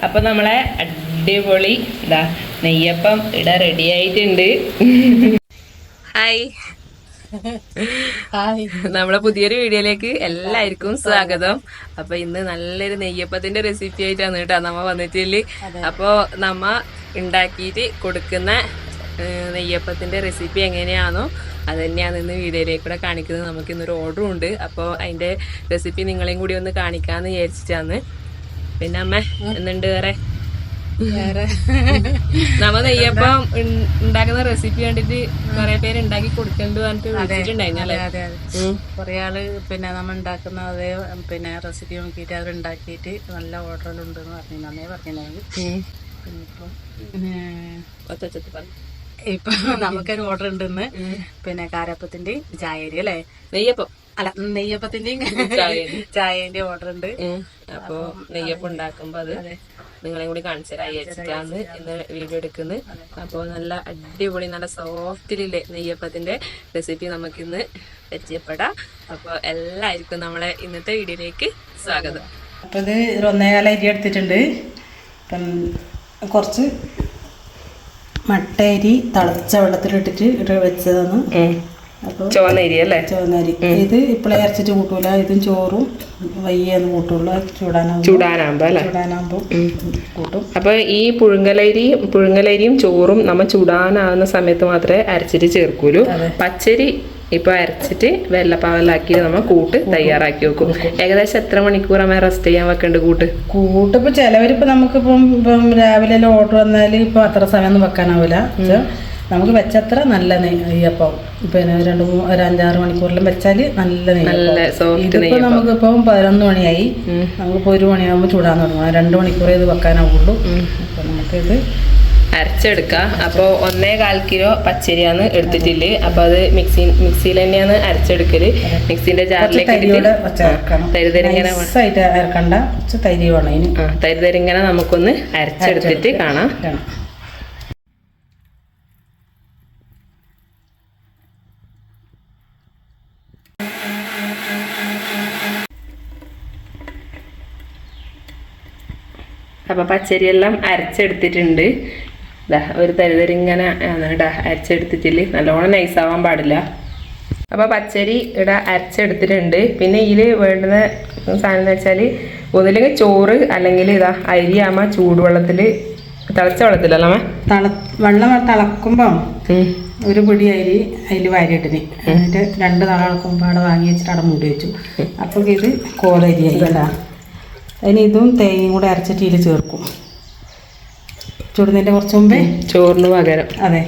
അപ്പൊ നമ്മളെ അടിപൊളി ഇതാ നെയ്യപ്പം ഇട റെഡി ആയിട്ടുണ്ട്. ഹായ് നമ്മളെ പുതിയൊരു വീഡിയോയിലേക്ക് എല്ലാവർക്കും സ്വാഗതം. അപ്പൊ ഇന്ന് നല്ലൊരു നെയ്യപ്പത്തിന്റെ റെസിപ്പി ആയിട്ടാണ് കേട്ടോ നമ്മ വന്നിട്ടില്ല അപ്പൊ നമ്മ ഉണ്ടാക്കിയിട്ട് കൊടുക്കുന്ന നെയ്യപ്പത്തിന്റെ റെസിപ്പി എങ്ങനെയാണോ അത് തന്നെയാണ് ഇന്ന് വീഡിയോയിലേക്ക് കൂടെ കാണിക്കുന്നത്. നമുക്ക് ഇന്നൊരു ഓർഡറും ഉണ്ട്. അപ്പോൾ അതിന്റെ റെസിപ്പി നിങ്ങളെയും കൂടി ഒന്ന് കാണിക്കാന്ന് വിചാരിച്ചിട്ടാണ്. പിന്നെ അമ്മ എന്നുണ്ട് വേറെ? നമ്മ നെയ്യപ്പം ഉണ്ടാക്കുന്ന റെസിപ്പി കണ്ടിട്ട് കൊറേ പേര് ഉണ്ടാക്കി കൊടുക്കണ്ട് പറഞ്ഞിട്ട് കുറെ ആൾ പിന്നെ നമ്മൾ ഉണ്ടാക്കുന്ന അതേ പിന്നെ റെസിപ്പി നോക്കിയിട്ട് അവർ ഉണ്ടാക്കിയിട്ട് നല്ല ഓർഡറിലുണ്ട് എന്ന് പറഞ്ഞു നന്നേ പറഞ്ഞിട്ടുണ്ടെങ്കിൽ പിന്നെ ഇപ്പം ഒറ്റ പറഞ്ഞു ഇപ്പൊ നമുക്കൊരു ഓർഡർ ഉണ്ടെന്ന്. പിന്നെ കാരപ്പത്തിന്റെ ചായരി അല്ലേ? നെയ്യപ്പം. അല്ല നെയ്യപ്പത്തിന്റെയും ചായരി. ചായന്റെ ഓർഡർ ഉണ്ട്. അപ്പൊ നെയ്യപ്പം ഉണ്ടാക്കുമ്പോ അത് നിങ്ങളെയും കൂടി കാണിച്ചു തരാം. വിചാരിച്ചിട്ടാണ് ഇന്ന് വീഡിയോ എടുക്കുന്നത്. അപ്പൊ നല്ല അടിപൊളി നല്ല സോഫ്റ്റിലെ നെയ്യപ്പത്തിന്റെ റെസിപ്പി നമുക്കിന്ന് പരിചയപ്പെടാം. അപ്പൊ എല്ലാവർക്കും നമ്മളെ ഇന്നത്തെ വീഡിയോയിലേക്ക് സ്വാഗതം. അപ്പോൾ ഇത് ഒരു ഒന്നേകാല അരി എടുത്തിട്ടുണ്ട്. ഇപ്പം കുറച്ച് മട്ടയരി തിളച്ച വെള്ളത്തിലിട്ടിട്ട് ഇട്ട് വെച്ചതാണ് അപ്പോൾ ചുവന്നരി അല്ലേ? ചുവന്നരി. ഇത് ഇപ്പോഴേ ഇറച്ചിട്ട് കൂട്ടൂല. ഇതും ചോറും വയ്യെന്ന് കൂട്ടുള്ളൂ. ചൂടാനാകുമ്പോൾ ചൂടാനാകുമ്പോ അല്ലേ? ചൂടാനാകുമ്പോൾ കൂട്ടും. അപ്പൊ ഈ പുഴുങ്ങലരി പുഴുങ്ങലരിയും ചോറും നമ്മ ചൂടാനാകുന്ന സമയത്ത് മാത്രമേ അരച്ചിട്ട് ചേർക്കൂലൂ. പച്ചരി ഇപ്പൊ അരച്ചിട്ട് വെള്ളപ്പാവലാക്കി നമ്മ കൂട്ട് തയ്യാറാക്കി വെക്കും. ഏകദേശം എത്ര മണിക്കൂർ അമ്മ റെസ്റ്റ് ചെയ്യാൻ വെക്കണ്ട് കൂട്ട്? കൂട്ടിപ്പോ ചിലവരിപ്പോൾ നമുക്കിപ്പം ഇപ്പം രാവിലെ ഓർഡർ വന്നാൽ ഇപ്പോൾ അത്ര സമയമൊന്നും വെക്കാനാവില്ല നമുക്ക് വെച്ചത്ര നല്ല നെയ്യപ്പം പിന്നെ രണ്ട് മൂന്ന് ഒരു അഞ്ചാറ് മണിക്കൂറിലും വെച്ചാൽ നല്ല നെയ്യപ്പം ഇതിപ്പോ നമുക്കിപ്പം പതിനൊന്ന് മണിയായി. നമുക്കിപ്പോൾ ഒരു മണിയാകുമ്പോൾ ചൂടാൻ തുടങ്ങും. രണ്ട് മണിക്കൂറേ ഇത് വെക്കാനാവുള്ളൂ. അപ്പം നമുക്കിത് അരച്ചെടുക്ക. അപ്പോൾ ഒന്നേ കാൽ കിലോ പച്ചരിയാണ് എടുത്തിട്ടില്ല. അപ്പൊ അത് മിക്സി മിക്സിയിൽ തന്നെയാണ് അരച്ചെടുക്കൽ. മിക്സിന്റെ ജാറിലേക്ക് തരിതരിങ്ങനെ ആ തരിതരിങ്ങനെ നമുക്കൊന്ന് അരച്ചെടുത്തിട്ട് കാണാം. വേണം അപ്പൊ പച്ചരിയെല്ലാം അരച്ചെടുത്തിട്ടുണ്ട്. ഇതാ ഒരു തരിതരിങ്ങനെ ഇങ്ങനെ ഇടാ അരച്ചെടുത്തിട്ടില്ല? നല്ലോണം നൈസാവാൻ പാടില്ല. അപ്പോൾ പച്ചരി ഇടാ അരച്ചെടുത്തിട്ടുണ്ട്. പിന്നെ ഇതിൽ വേണ്ടുന്ന സാധനം എന്ന് വെച്ചാൽ ഒന്നില്ലെങ്കിൽ ചോറ് അല്ലെങ്കിൽ ഇതാ അരിയാമ ചൂടുവെള്ളത്തിൽ തിളച്ച വെള്ളത്തിലല്ലേ തള വെള്ളം തിളക്കുമ്പം ഒരു പൊടി അരി അതിൽ വാരിയിട്ടിന്. എന്നിട്ട് രണ്ട് തിളക്കുമ്പോൾ വാങ്ങി വെച്ചിട്ട് അവിടെ മൂടി വെച്ചു. അപ്പോൾ ഇത് കോതരി ആയി കേട്ടാ അതിന് ഇതും തേങ്ങയും കൂടെ അരച്ചിട്ടിയിൽ ചേർക്കും. ചുടുന്നതിന്റെ കുറച്ച് മുമ്പേ? ചോറിന് പകരം. അതെ.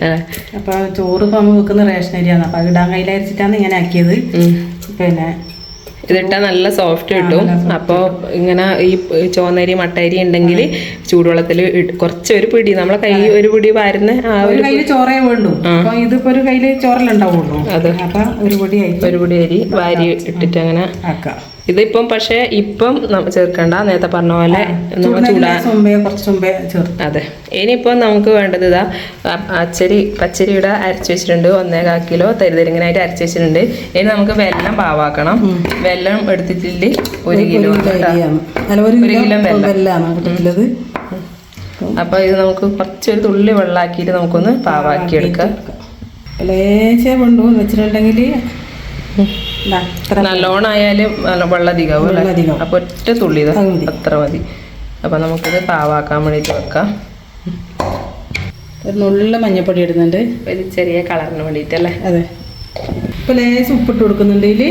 അപ്പോൾ ചോറ് ഇപ്പോൾ നമ്മൾ വെക്കുന്ന റേഷൻ അരിയാണ്. അപ്പോൾ അത് ഇടാൻ കയ്യിൽ അരച്ചിട്ടാണ് ഇങ്ങനെ ആക്കിയത്. പിന്നെ ഇതിട്ടാ നല്ല സോഫ്റ്റ് കിട്ടും. അപ്പോൾ ഇങ്ങനെ ഈ ചോന്നരി മട്ടരി ഉണ്ടെങ്കിൽ ചൂടുവെള്ളത്തിൽ കുറച്ച് ഒരു പിടി. നമ്മളെ കൈ ഒരു പിടി വാരുന്ന ആ ഒരു കയ്യിൽ ചോറേ വേണ്ടു. അപ്പോൾ ഇതിപ്പോൾ ഒരു കയ്യിൽ ചോറലുണ്ടാവുള്ളൂ അതെ. അപ്പം ഒരു പൊടി അരി ഒരു പിടി അരി വാരി ഇട്ടിട്ട് അങ്ങനെ ആക്കാം. ഇതിപ്പം പക്ഷെ ഇപ്പം ചേർക്കണ്ട. നേരത്തെ പറഞ്ഞ പോലെ അതെ. ഇനിയിപ്പം നമുക്ക് വേണ്ടത് ഇതാ അച്ചരി പച്ചരിയുടെ അരച്ച് വെച്ചിട്ടുണ്ട്. ഒന്നേകാൽ കിലോ തരിതരിങ്ങനായിട്ട് അരച്ച് വെച്ചിട്ടുണ്ട്. ഇനി നമുക്ക് വെല്ലം പാവാക്കണം. വെല്ലം എടുത്തിട്ടില്ല ഒരു കിലോ ഒരു കിലോ വെല്ലം. അപ്പൊ ഇത് നമുക്ക് കുറച്ചൊരു തുള്ളി വെള്ളാക്കിട്ട് നമുക്കൊന്ന് പാവാക്കി എടുക്കാം. ലേശം കൊണ്ടു വെച്ചിട്ടുണ്ടെങ്കിൽ അത്ര വെള്ളധികം അല്ലേ? അപ്പൊ ഒറ്റ തുള്ളി ഇത്. അത്ര മതി. അപ്പൊ നമുക്കിത് പാവാക്കാൻ വേണ്ടിട്ട് വെക്കാം. ഒരു നുള്ള മഞ്ഞപ്പൊടി ഇടുന്നുണ്ട്. ഒരു ചെറിയ കളറിന് വേണ്ടിയിട്ടല്ലേ അതെ. ഇപ്പൊ ലേശം ഉപ്പിട്ട് കൊടുക്കുന്നുണ്ട് ഇതിൽ.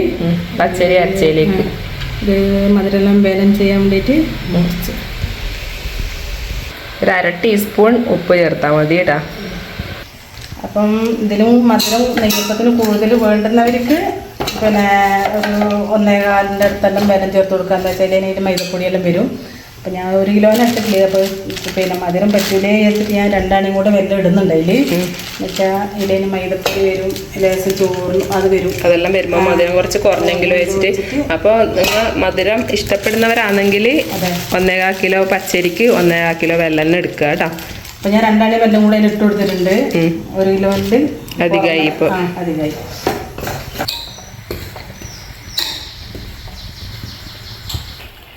പച്ചരി അരച്ചയിലേക്ക്. ഇത് മധുരെല്ലാം വേലം ചെയ്യാൻ വേണ്ടിയിട്ട്. കുറച്ച് ഒരു അര ടീസ്പൂൺ ഉപ്പ് ചേർത്താൽ മതി കേട്ടാ. അപ്പം ഇതിലും മധുരം നെയ്യപ്പത്തിന് കൂടുതൽ വേണ്ടുന്നവർക്ക് പിന്നെ ഒരു ഒന്നേകാലിന്റെ അടുത്തെല്ലാം ബലം ചേർത്ത് കൊടുക്കുക. എന്താ വെച്ചാൽ അതിന് മൈദപ്പൊടിയെല്ലാം വരും. അപ്പം ഞാൻ ഒരു കിലോനെ എടുത്തിട്ടില്ല. അപ്പോൾ പിന്നെ മധുരം പറ്റൂലേ വെച്ചിട്ട് ഞാൻ രണ്ടാണയും കൂടെ വെല്ലം ഇടുന്നുണ്ട് അതിൽ എന്നുവെച്ചാൽ ഇതിന് മൈദപ്പൊടി വരും ലേശം ചോറും അത് വരും. അതെല്ലാം വരുമ്പോൾ മധുരം കുറച്ച് കുറഞ്ഞെങ്കിലും വെച്ചിട്ട്. അപ്പോൾ നിങ്ങൾ മധുരം ഇഷ്ടപ്പെടുന്നവരാണെങ്കിൽ അതെ. ഒന്നേകാൽ കിലോ പച്ചരിക്ക് ഒന്നേകാൽ കിലോ വെല്ലം എടുക്കുക കേട്ടോ. അപ്പം ഞാൻ രണ്ടാണി വെല്ലം കൂടെ അതിൽ ഇട്ട് കൊടുത്തിട്ടുണ്ട്. ഒരു കിലോയിൽ അധികമായി ഇപ്പോൾ അധികമായി.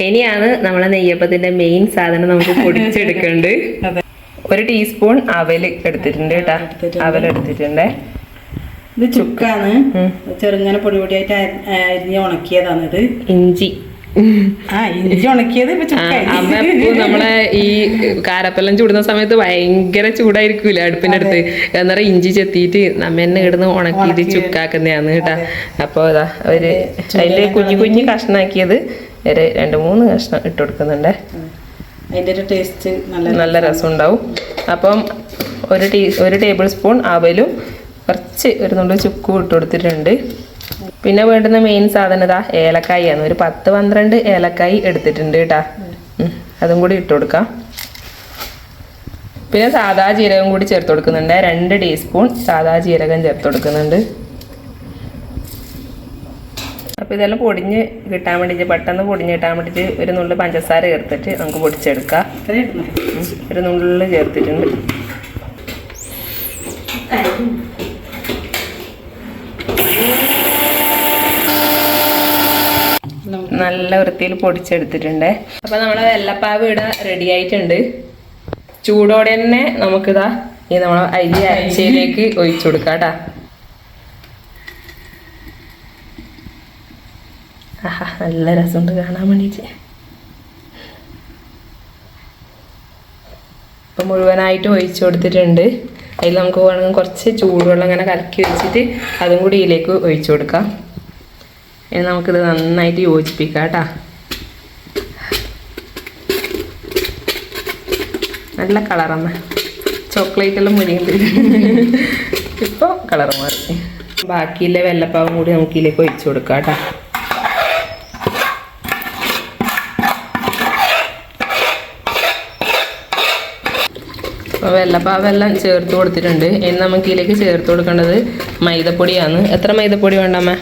ഇനിയാണ് നമ്മളെ നെയ്യപ്പത്തിന്റെ മെയിൻ സാധനം നമുക്ക് പൊടിച്ചെടുക്കേണ്ടത്. ഒരു ടീസ്പൂൺ അവൽ എടുത്തിട്ടുണ്ട് കേട്ടാ. അവൽ എടുത്തിട്ടുണ്ട്. ഇത് ചുക്കാണ്. ചെറുങ്ങനെ പൊടി പൊടിയായിട്ട് അരി- അരിഞ്ഞ് ഉണക്കിയതാണ് ഇത്. ഇഞ്ചി. നമ്മളെ ഈ കാരപ്പെല്ലാം ചൂടുന്ന സമയത്ത് ഭയങ്കര ചൂടായിരിക്കൂല അടുപ്പിന്റെ അടുത്ത്. എന്നറ ഇഞ്ചി ചെത്തിയിട്ട് നമ്മ എന്നെ ഇടുന്ന് ഉണക്കിയിട്ട് ഉണക്കി ചുക്കാക്കുന്നതാണ് കേട്ടാ അപ്പൊ അതാ. അവർ അതിൽ കുഞ്ഞു കുഞ്ഞു കഷ്ണാക്കിയത്. ഒരു രണ്ട് മൂന്ന് കഷ്ണം ഇട്ട് കൊടുക്കുന്നുണ്ട്. അതിന്റെ ഒരു ടേസ്റ്റ് നല്ല നല്ല രസം ഉണ്ടാവും അപ്പം ഒരു ടീ ഒരു ടേബിൾ സ്പൂൺ അവലും കുറച്ച് ഒരു നുള്ളു ചുക്കും ഇട്ട് കൊടുത്തിട്ടുണ്ട്. പിന്നെ വേണ്ടുന്ന മെയിൻ സാധനം ഇതാ ഏലക്കായാണ് ഒരു പത്ത് പന്ത്രണ്ട് ഏലക്കായി എടുത്തിട്ടുണ്ട് കേട്ടാ. അതും കൂടി ഇട്ട് കൊടുക്കാം. പിന്നെ സാദാ ജീരകം കൂടി ചേർത്ത് കൊടുക്കുന്നുണ്ട്. രണ്ട് ടീസ്പൂൺ സാദാ ജീരകം ചേർത്ത് കൊടുക്കുന്നുണ്ട്. അപ്പോൾ ഇതെല്ലാം പൊടിഞ്ഞ് കിട്ടാൻ വേണ്ടിയിട്ട് പെട്ടെന്ന് പൊടിഞ്ഞ് കിട്ടാൻ വേണ്ടിയിട്ട് ഒരു നുള്ളു പഞ്ചസാര ചേർത്തിട്ട് നമുക്ക് പൊടിച്ചെടുക്കാം. ഒരു നുള്ളിൽ ചേർത്തിട്ടുണ്ട്. നല്ല വൃത്തിയിൽ പൊടിച്ചെടുത്തിട്ടുണ്ട്. അപ്പോൾ നമ്മളെ വെള്ളപ്പാവ് ഇവിടെ റെഡി ആയിട്ടുണ്ട്. ചൂടോടെ തന്നെ നമുക്കിതാ ഈ നമ്മളെ അരി അരച്ചയിലേക്ക് ഒഴിച്ചു കൊടുക്കാം കേട്ടാ നല്ല രസമുണ്ട് കാണാൻ വേണ്ടിയിട്ട്. ഇപ്പം മുഴുവനായിട്ട് ഒഴിച്ചു കൊടുത്തിട്ടുണ്ട്. അതിൽ നമുക്ക് വേണമെങ്കിൽ കുറച്ച് ചൂടുവെള്ളം ഇങ്ങനെ കലക്കി വെച്ചിട്ട് അതും കൂടി ഇതിലേക്ക് ഒഴിച്ചു കൊടുക്കാം. ഇനി നമുക്കിത് നന്നായിട്ട് യോജിപ്പിക്കാം കേട്ടാ. നല്ല കളറമ്മ ചോക്ലേറ്റ് എല്ലാം മുരിയുന്നുണ്ട്. ഇപ്പോൾ കളർ മാറി. ബാക്കിയിലെ വെള്ളപ്പാവും കൂടി നമുക്ക് ഇതിലേക്ക് ഒഴിച്ചു കൊടുക്കാം കേട്ടാ. അപ്പോൾ വെള്ളപ്പാവെല്ലാം ചേർത്ത് കൊടുത്തിട്ടുണ്ട്. ഇനി നമുക്ക് ഇതിലേക്ക് ചേർത്ത് കൊടുക്കേണ്ടത് മൈദപ്പൊടിയാണ്. എത്ര മൈദപ്പൊടി വേണ്ടമ്മ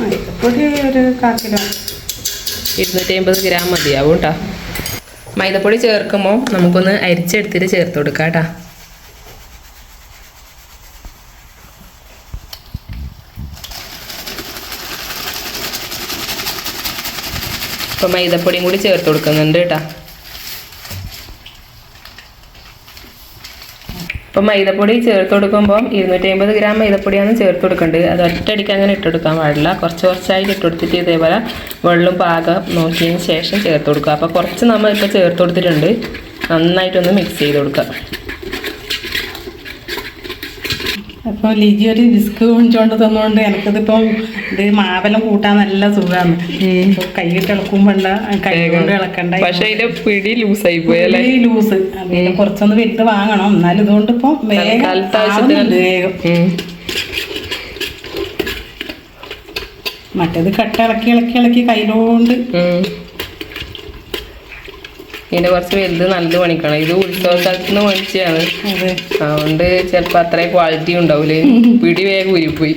മൈദപ്പൊടി ഒരു കാ കിലോ. ഇരുന്നൂറ്റി അമ്പത് ഗ്രാം മതിയാവും കേട്ടോ മൈദപ്പൊടി ചേർക്കുമ്പോൾ നമുക്കൊന്ന് അരിച്ചെടുത്തിട്ട് ചേർത്ത് കൊടുക്കാം കേട്ടോ അപ്പോൾ മൈദപ്പൊടിയും കൂടി ചേർത്ത് കൊടുക്കുന്നുണ്ട് കേട്ടോ ഇപ്പം മൈദപ്പൊടി ചേർത്ത് കൊടുക്കുമ്പോൾ ഇരുന്നൂറ്റി അമ്പത് ഗ്രാം മൈദപ്പൊടിയാണ് ചേർത്ത് കൊടുക്കേണ്ടത്. അത് ഒറ്റയടിക്ക് അങ്ങനെ ഇട്ടെടുക്കാൻ പാടില്ല. കുറച്ച് കുറച്ചായിട്ട് ഇട്ട് കൊടുത്തിട്ട് ഇതേപോലെ വെള്ളം പാകം നോക്കിയതിന് ശേഷം ചേർത്ത് കൊടുക്കുക. അപ്പോൾ കുറച്ച് നമ്മൾ ഇപ്പോൾ ചേർത്ത് കൊടുത്തിട്ടുണ്ട്. നന്നായിട്ടൊന്ന് മിക്സ് ചെയ്ത് കൊടുക്കുക. അപ്പോൾ ലിജി ഒരു ബിസ്ക് കൊണ്ടുകൊണ്ട് തന്നുകൊണ്ട് എനിക്കതിപ്പോൾ ഇത് മാവെല്ലാം കൂട്ടാൻ നല്ല സുഖമാണ് കൈയിട്ട് ഇളക്കുമ്പോണ്ട കൈ കൊണ്ട് ഇളക്കണ്ട പക്ഷെ അതിന്റെ പിടി ലൂസായി പോയല്ലേ ഈ ലൂസ്. അതിന് കുറച്ചൊന്ന് വിട്ട് വാങ്ങണം. എന്നാലും ഇതുകൊണ്ട് ഇപ്പൊ വേഗം മറ്റേത് കട്ട ഇളക്കി ഇളക്കി ഇളക്കി കയ്യിലോണ്ട് ഇതിന്റെ കുറച്ച് വലുത് നല്ല പണിക്കണം. ഇത് ഉത്സവ സ്ഥലത്ത് നിന്ന് മേടിച്ചതാണ് അതുകൊണ്ട് ചിലപ്പോൾ അത്ര ക്വാളിറ്റി ഉണ്ടാവൂലേ? പിടി വേഗം ഉരിപ്പോയി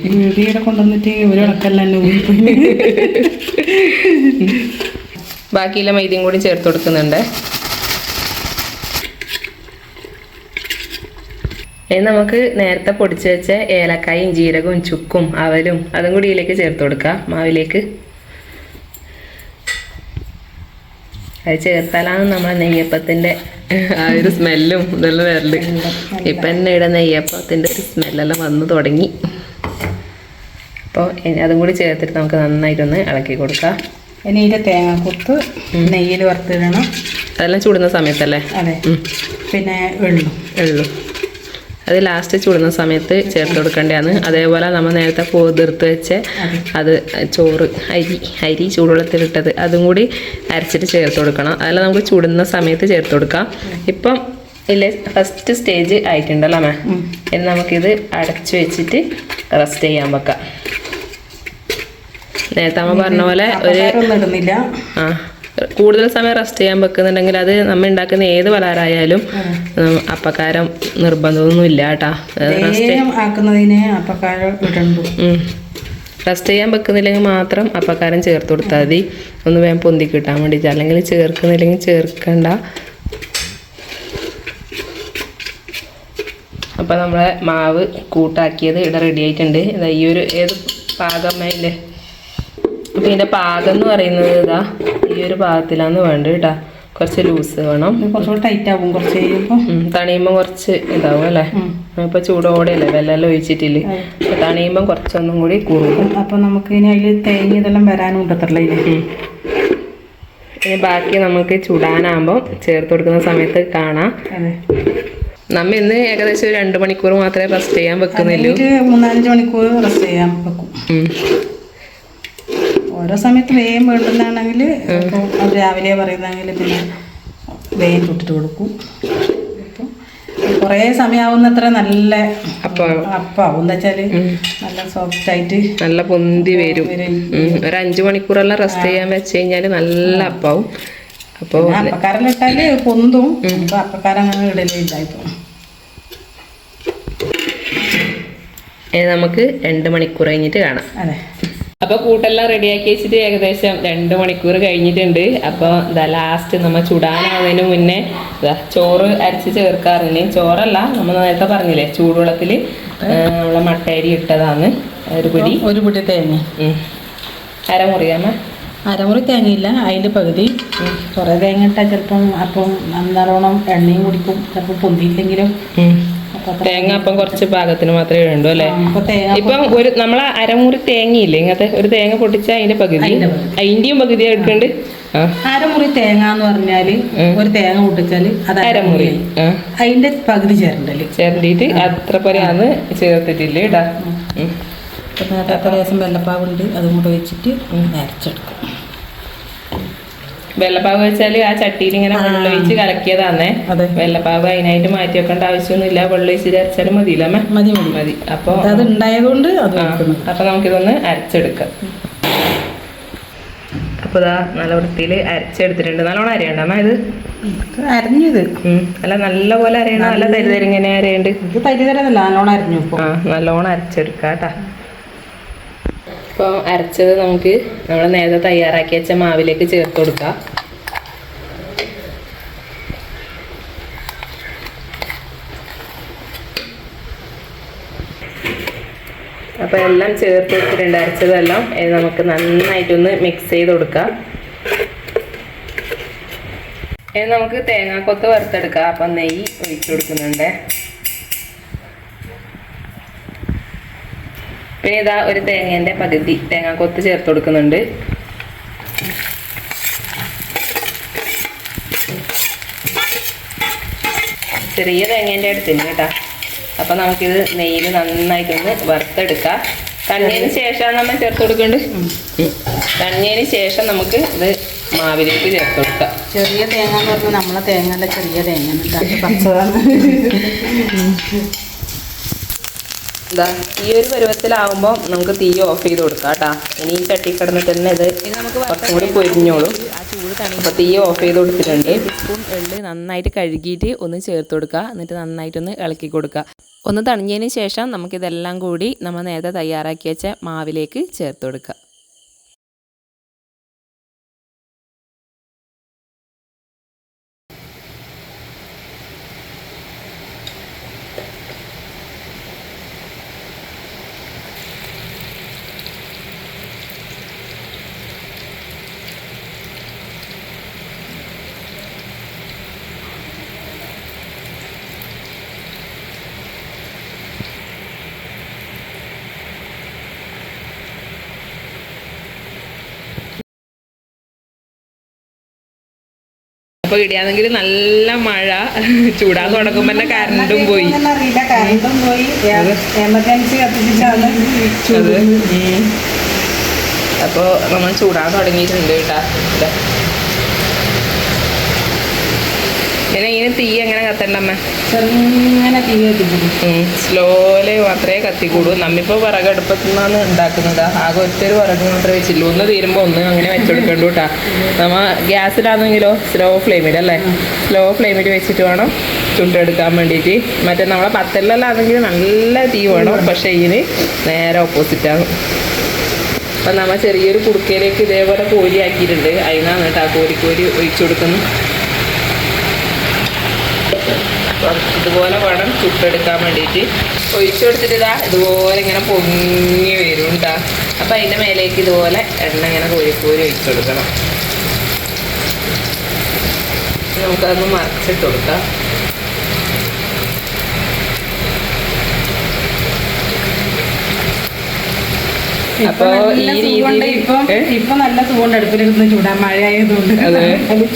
കൊണ്ടുവന്നിട്ട് ഒരു ഇളക്കെല്ലാം. ബാക്കിയുള്ള മൈദയും കൂടി ചേർത്ത് കൊടുക്കുന്നുണ്ട്. ഇനി നമുക്ക് നേരത്തെ പൊടിച്ച് വെച്ച ഏലക്കായും ജീരകവും ചുക്കും അവലും അതും കൂടി ഇതിലേക്ക് ചേർത്ത് കൊടുക്കാം. മാവിലേക്ക്. അത് ചേർത്താലാണ് നമ്മളെ നെയ്യപ്പത്തിന്റെ ആ ഒരു സ്മെല്ലും ഇതെല്ലാം വരൽ. ഇപ്പൊ തന്നെ ഇവിടെ നെയ്യപ്പത്തിന്റെ ഒരു സ്മെല്ലെല്ലാം വന്നു തുടങ്ങി. അപ്പോൾ അതും കൂടി ചേർത്തിട്ട് നമുക്ക് നന്നായിട്ടൊന്ന് ഇളക്കി കൊടുക്കാം. ഇനി ഇതിന്റെ തേങ്ങാക്കൊത്ത് നെയ്യിൽ വറുത്തിടണം. അതെല്ലാം ചൂടുന്ന സമയത്തല്ലേ? അതെ. പിന്നെ വെള്ളം. ഉള്ളു അത് ലാസ്റ്റ് ചൂടുന്ന സമയത്ത് ചേർത്ത് കൊടുക്കേണ്ടതാണ്. അതേപോലെ നമ്മൾ നേരത്തെ പൊതിർത്ത് വെച്ച് അത് ചോറ് അരി അരി ചൂടുവെള്ളത്തിലിട്ടത് അതും കൂടി അരച്ചിട്ട് ചേർത്ത് കൊടുക്കണം. അതെല്ലാം നമുക്ക് ചൂടുന്ന സമയത്ത് ചേർത്ത് കൊടുക്കാം. ഇപ്പം ഇല്ലേ ഫസ്റ്റ് സ്റ്റേജ് ആയിട്ടുണ്ടല്ലോ മാം. എന്ന് ഇനി നമുക്കിത് അടച്ചു വെച്ചിട്ട് റെസ്റ്റ് ചെയ്യാൻ വെക്കാം. നേരത്തെ അമ്മ പറഞ്ഞ പോലെ ഒരു ആ കൂടുതൽ സമയം റെസ്റ്റ് ചെയ്യാൻ വെക്കുന്നുണ്ടെങ്കിൽ അത് നമ്മൾ ഉണ്ടാക്കുന്ന ഏത് പലഹാരമായാലും അപ്പക്കാരം നിർബന്ധമൊന്നും ഇല്ല കേട്ടാ. റെസ്റ്റ് ചെയ്യാൻ വെക്കുന്നില്ലെങ്കിൽ മാത്രം അപ്പക്കാരം ചേർത്ത് കൊടുത്താൽ മതി. ഒന്ന് വേഗം പൊന്തി കിട്ടാൻ വേണ്ടിയിട്ട് അല്ലെങ്കിൽ ചേർക്കുന്നില്ലെങ്കിൽ ചേർക്കണ്ട. അപ്പോൾ നമ്മളെ മാവ് കൂട്ടാക്കിയത് ഇവിടെ റെഡി ആയിട്ടുണ്ട്. ഈ ഒരു ഏത് പാകമല്ലേ അപ്പൊ ഇതിന്റെ പാകം എന്ന് പറയുന്നത് ഇതാ ഈ ഒരു പാകത്തിലാന്ന് വേണ്ട കേട്ടാ. കുറച്ച് ലൂസ് വേണം. കുറച്ചുകൂടെ ടൈറ്റ് ആകും കുറച്ച് കഴിയുമ്പോൾ ഉം, തണിയുമ്പം കുറച്ച് ഇതാവും അല്ലേ? ഇപ്പൊ ചൂടോടെ അല്ലേ വെള്ളം ഒഴിച്ചിട്ടില്ലേ തണിയുമ്പോൾ തണിയുമ്പം കുറച്ചൊന്നും കൂടി കുറുകും അപ്പൊ നമുക്ക് ഇനി അതിൽ തേങ്ങ ഇതെല്ലാം വരാനും ഉണ്ടത്രല്ല ഇനി ബാക്കി നമുക്ക് ചൂടാനാകുമ്പോൾ ചേർത്ത് കൊടുക്കുന്ന സമയത്ത് കാണാം. നമ്മ ഇന്ന് ഏകദേശം ഒരു രണ്ട് മണിക്കൂർ മാത്രമേ റെസ്റ്റ് ചെയ്യാൻ വെക്കുന്നുള്ളൂ. മൂന്നാലഞ്ച് മണിക്കൂർ റെസ്റ്റ് ചെയ്യാൻ വെക്കും. ഓരോ സമയത്ത് വേഗം അത് രാവിലെ പറയുന്നതെങ്കിൽ പിന്നെ വേഗം ചുട്ടിട്ട് കൊടുക്കും. കുറേ സമയമാവുന്നത്ര നല്ല അപ്പൊ അപ്പാവും. എന്താ വെച്ചാൽ നല്ല സോഫ്റ്റ് ആയിട്ട് നല്ല പൊന്തി വരും. ഒരു അഞ്ചു മണിക്കൂറെല്ലാം റെസ്റ്റ് ചെയ്യാൻ വെച്ച് കഴിഞ്ഞാൽ നല്ല അപ്പാവും. അപ്പോൾ അപ്പക്കാരനിട്ടാൽ പൊന്തും. അപ്പൊ അപ്പക്കാരൻ അങ്ങനെ ഇടലില്ല ഇപ്പം നമുക്ക് രണ്ട് മണിക്കൂർ കഴിഞ്ഞിട്ട് കാണാം. അതെ. അപ്പൊ കൂട്ടെല്ലാം റെഡിയാക്കി വെച്ചിട്ട് ഏകദേശം രണ്ട് മണിക്കൂർ കഴിഞ്ഞിട്ടുണ്ട്. അപ്പൊ ഇതാ ലാസ്റ്റ് നമ്മൾ ചുടാനാവുന്നതിന് മുന്നേ ഇതാ ചോറ് അരച്ച് ചേർക്കാറുണ്ട് ചോറല്ല നമ്മൾ നേരത്തെ പറഞ്ഞില്ലേ ചൂടുവെള്ളത്തിൽ നമ്മളെ മട്ടയരി ഇട്ടതാണ്. ഒരു പിടി. ഒരു പിടി തേങ്ങ. അരമുറിയാമ അരമുറി തേങ്ങയില്ല അതിന്റെ പകുതി. കുറേ തേങ്ങ ഇട്ടാൽ ചിലപ്പം അപ്പം നല്ലോണം എണ്ണയും കുടിക്കും ചിലപ്പോൾ പൊന്തിയില്ലെങ്കിലും. തേങ്ങ അപ്പം കുറച്ച് പാകത്തിന് മാത്രമേ ഇടണ്ടു അല്ലേ? ഇപ്പം ഒരു നമ്മളെ അരമുറി തേങ്ങയില്ലേ? ഇങ്ങനത്തെ ഒരു തേങ്ങ പൊട്ടിച്ച അതിന്റെ പകുതി അതിന്റെ പകുതി. അതിന്റെയും പകുതി എടുക്കണ്ട്? അരമുറി തേങ്ങ എന്ന് പറഞ്ഞാൽ ഒരു തേങ്ങ പൊട്ടിച്ചാൽ അത് അരമുറി അതിന്റെ പകുതി ചേരണ്ടല്ലേ? ചേർത്തിട്ട് അത്ര പോലെയാന്ന് ചേർത്തിട്ടില്ലേ? ഇടാ. അപ്പം ലേശം വെള്ളപ്പാവുണ്ട്. അതും കൂടെ വെച്ചിട്ട് അരച്ചെടുക്കും. വെള്ളപ്പാവ് വെച്ചാൽ ആ ചട്ടിയിൽ ഇങ്ങനെ വെള്ളൊഴിച്ച് കലക്കിയതാന്നേ. വെള്ളപ്പാവ് അതിനായിട്ട് മാറ്റി വെക്കേണ്ട ആവശ്യമൊന്നുമില്ല. ഇല്ല വെള്ളൊഴിച്ച് അരച്ചാലും മതിയില്ല മതി മതി. മതി. അപ്പൊ അത് ഉണ്ടായതുകൊണ്ട് നമുക്കിതൊന്ന് അരച്ചെടുക്കാം. അപ്പൊ ഇതാ നല്ല വൃത്തിയിൽ അരച്ചെടുത്തിട്ടുണ്ട്. നല്ലോണം അരയണ്ട ഇത്? അരഞ്ഞത്. അല്ല നല്ല പോലെ അരയണം നല്ല തരിതരിങ്ങനെ അരയണ്ട്? നല്ലോണം അരഞ്ഞു ആ നല്ലോണം അരച്ചെടുക്കാം കേട്ടാ അപ്പോൾ അരച്ചത് നമുക്ക് നമ്മൾ നേരത്തെ തയ്യാറാക്കി വെച്ച മാവിലേക്ക് ചേർത്ത് കൊടുക്കാം. അപ്പോൾ എല്ലാം ചേർത്ത് വെച്ചിട്ടുണ്ട് അരച്ചതെല്ലാം. നമുക്ക് നന്നായിട്ടൊന്ന് മിക്സ് ചെയ്ത് കൊടുക്കാം. ഇനി നമുക്ക് തേങ്ങാക്കൊത്ത് വറുത്തെടുക്കാം. അപ്പം നെയ്യ് ഒഴിച്ചു കൊടുക്കുന്നുണ്ട്. പിന്നെ ഇതാ ഒരു തേങ്ങേന്റെ പകുതി തേങ്ങാക്കൊത്ത് ചേർത്ത് കൊടുക്കുന്നുണ്ട്. ചെറിയ തേങ്ങേന്റെ അടുത്തിന് കേട്ടാ. അപ്പം നമുക്കിത് നെയ്യിൽ നന്നായിട്ടൊന്ന് വറുത്തെടുക്കാം. തണ്ണീന് ശേഷം നമ്മൾ ചേർത്ത് കൊടുക്കണ്ട് തണ്ണീന് ശേഷം നമുക്ക് ഇത് മാവിലേക്ക് ചേർത്ത് കൊടുക്കാം. ചെറിയ തേങ്ങ എന്ന് പറഞ്ഞാൽ നമ്മളെ തേങ്ങ ചെറിയ തേങ്ങ പച്ചതാണ്. ഇതാ ഈ ഒരു പരുവത്തിലാവുമ്പോൾ നമുക്ക് തീ ഓഫ് ചെയ്ത് കൊടുക്കാം കേട്ടാ. ഇനി ഈ ചട്ടി കിടന്നിട്ട് തന്നെ ഇത് കുറച്ചും കൂടി പൊരിഞ്ഞോളും. അപ്പോൾ തീ ഓഫ് ചെയ്ത് കൊടുത്തിട്ടുണ്ട്. സ്പൂൺ എള്ള് നന്നായിട്ട് കഴുകിയിട്ട് ഒന്ന് ചേർത്ത് കൊടുക്കുക. എന്നിട്ട് നന്നായിട്ടൊന്ന് ഇളക്കി കൊടുക്കുക. ഒന്ന് തണിഞ്ഞതിന് ശേഷം നമുക്കിതെല്ലാം കൂടി നമ്മൾ നേരത്തെ തയ്യാറാക്കി വെച്ച മാവിലേക്ക് ചേർത്ത് കൊടുക്കുക. അപ്പോൾ ഇടിയാണെങ്കിൽ നല്ല മഴ ചൂടാൻ തുടങ്ങുമ്പോൾ തന്നെ കറണ്ടും പോയി. കറണ്ടും പോയി. എമർജൻസി കത്തിച്ചാണ് അത് അപ്പോൾ നമ്മൾ ചൂടാൻ തുടങ്ങിയിട്ടുണ്ട് കേട്ടാ. പിന്നെ തീ എങ്ങനെ കത്തണ്ടമ്മ? ചെറുങ്ങനെ തീ കത്തിക്കുന്നു സ്ലോയിൽ മാത്രമേ കത്തിക്കൂടൂ. നമ്മിപ്പോൾ വിറകടുപ്പത്തു നിന്നാണ് ഉണ്ടാക്കുന്നത്. ആകെ ഒറ്റൊരു വിറക് മാത്രമേ വെച്ചുള്ളൂ ഒന്ന് തീരുമ്പോൾ ഒന്ന് അങ്ങനെ വെച്ചെടുക്കണ്ടു കേട്ടാ നമ്മ ഗ്യാസിലാണെങ്കിലോ? സ്ലോ ഫ്ലെയിമിൽ അല്ലേ? സ്ലോ ഫ്ലെയിമിൽ വെച്ചിട്ട് വേണം ചുണ്ടെടുക്കാൻ വേണ്ടിയിട്ട്. മറ്റേ നമ്മളെ പത്തലിലാണെങ്കിൽ നല്ല തീ വേണം. പക്ഷെ ഇതിന് നേരെ ആണ്. അപ്പം നമ്മ ചെറിയൊരു കുടുക്കയിലേക്ക് ഇതേപോലെ കോരി ആക്കിയിട്ടുണ്ട്. അതിനാണ് കേട്ടോ കോരി കോരി ഒഴിച്ചു കൊടുക്കുന്നത്. ഇതുപോലെ വേണം ചുട്ടെടുക്കാൻ വേണ്ടിയിട്ട്. ഒഴിച്ചു കൊടുത്തിട്ട് ഇതാ ഇതുപോലെ ഇങ്ങനെ പൊങ്ങി വരും കേട്ടോ അപ്പം അതിന്റെ മേലേക്ക് ഇതുപോലെ എണ്ണ ഇങ്ങനെ കോരിക്കോരി ഒഴിച്ചു കൊടുക്കണം നമുക്കതൊന്ന് മറച്ചിട്ട് കൊടുക്കാം. അപ്പൊ ഈ രീതിയിൽ ഇപ്പം നല്ല സുഖമുണ്ട്. അടുപ്പിലിരുന്ന്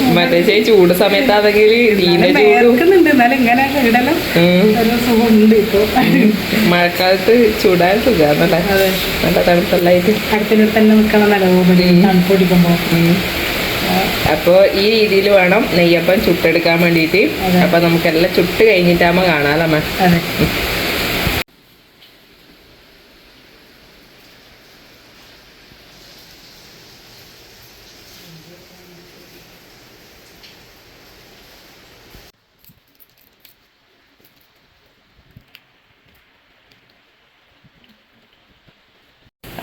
മറ്റേ ചേ ചൂട് സമയത്താണെങ്കിൽ മഴക്കാലത്ത് ചൂടാൻ സുഖാന്നല്ലേ? നല്ല തണുപ്പല്ലായിട്ട്. തന്നെ നിൽക്കണം പിടിക്കുമ്പോ അപ്പോൾ ഈ രീതിയിൽ വേണം നെയ്യപ്പം ചുട്ടെടുക്കാൻ വേണ്ടിയിട്ട്. അപ്പൊ നമുക്കെല്ലാം ചുട്ട് കഴിഞ്ഞിട്ടാകുമ്പോൾ കാണാലമ്മ അതെ.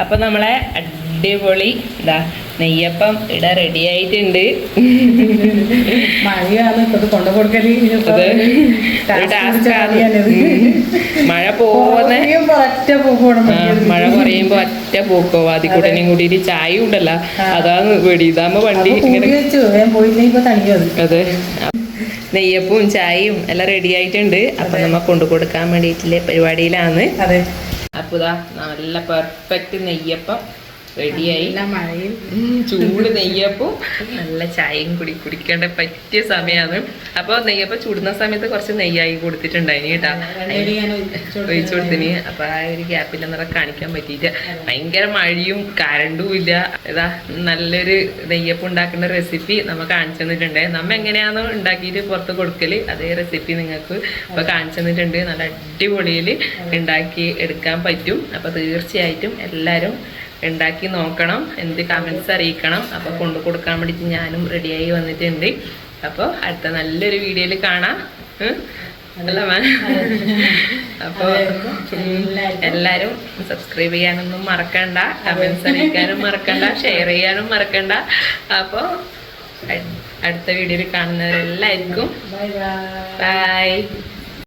അപ്പൊ നമ്മളെ അടിപൊളി ഇതാ നെയ്യപ്പം ഇട റെഡി ആയിട്ടുണ്ട്. അതെ. മഴ ആ, മഴ കുറയുമ്പോ ഒറ്റ പോക്കോ? വാതിക്കൂട്ടനെയും കൂടി ചായ ഉണ്ടല്ല. അതാന്ന് അതാണ് വെടി ഇതാകുമ്പോ വണ്ടി ഇങ്ങനെ അത്. അതെ. നെയ്യപ്പവും ചായയും എല്ലാം റെഡി ആയിട്ടുണ്ട്. അപ്പൊ നമ്മ കൊണ്ടു കൊടുക്കാൻ വേണ്ടിയിട്ടുള്ള പരിപാടിയിലാണ്. അതെ. അപ്പൊ ഇതാ നല്ല പെർഫെക്റ്റ് നെയ്യപ്പം. റെഡിയായി മഴയും. ചൂട് നെയ്യപ്പം. നല്ല ചായയും കൂടി കുടിക്കേണ്ട പറ്റിയ സമയമാണ് അപ്പോൾ നെയ്യപ്പം ചൂടുന്ന സമയത്ത് കുറച്ച് നെയ്യായി കൊടുത്തിട്ടുണ്ടായിന് കേട്ടാ. ഒഴിച്ചു കൊടുത്തു. ഒഴിച്ചു കൊടുത്തിന്. അപ്പൊ ആ ഒരു ഗ്യാപ്പിൽ നിറ കാണിക്കാൻ പറ്റിയിട്ട് ഭയങ്കര മഴയും കരണ്ടും ഇല്ല. ഇതാ നല്ലൊരു നെയ്യപ്പം ഉണ്ടാക്കുന്ന റെസിപ്പി നമ്മ കാണിച്ചു തന്നിട്ടുണ്ട്. നമ്മ എങ്ങനെയാണോ ഉണ്ടാക്കിയിട്ട് പുറത്ത് കൊടുക്കൽ അതേ റെസിപ്പി നിങ്ങൾക്ക് ഇപ്പൊ കാണിച്ചു തന്നിട്ടുണ്ട്. നല്ല അടിപൊളിയിൽ ഉണ്ടാക്കി എടുക്കാൻ പറ്റും. അപ്പൊ തീർച്ചയായിട്ടും എല്ലാവരും ഉണ്ടാക്കി നോക്കണം എന്ത് കമൻസ് അറിയിക്കണം. അപ്പൊ കൊണ്ടു കൊടുക്കാൻ വേണ്ടിയിട്ട് ഞാനും റെഡിയായി വന്നിട്ടുണ്ട്. അപ്പോൾ അടുത്ത നല്ലൊരു വീഡിയോയിൽ കാണാം. ഉം. അല്ല എല്ലാവരും അപ്പൊ എല്ലാരും സബ്സ്ക്രൈബ് ചെയ്യാനൊന്നും മറക്കണ്ട കമൻസ് അറിയിക്കാനും മറക്കണ്ട ഷെയർ ചെയ്യാനും മറക്കണ്ട. അപ്പൊ അടുത്ത വീഡിയോയിൽ കാണുന്നവരെല്ലാവർക്കും ബൈ